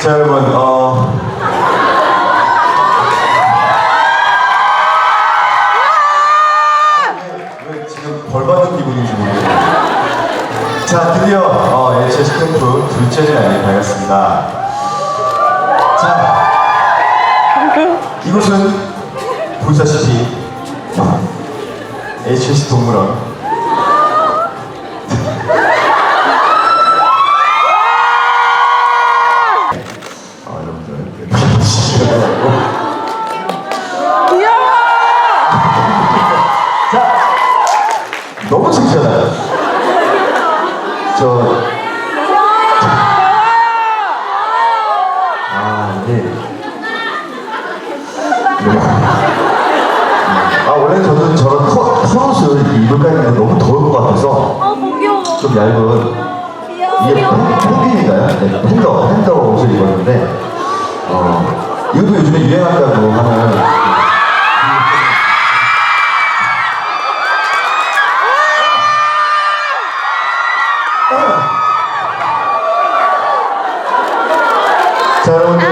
자 여러분 어 왜, 왜 지금 벌 받는 기분인지 모르겠네요. 자 드디어 어, 제 스탬프 둘째 날이 밝았습니다. 자 이곳은 보시다시피 HS 동물원 어, 여러분들 주시고 귀여워! 자, 너무 창피하다. 저, 했는데 너무 더울 것 같아서 어, 귀여워. 좀 얇은 이게. 팬인가요? 네, 팬더, 팬더 옷을 입었는데, 어, 이것도 요즘에 유행한다고 하는. 자, 여러분들,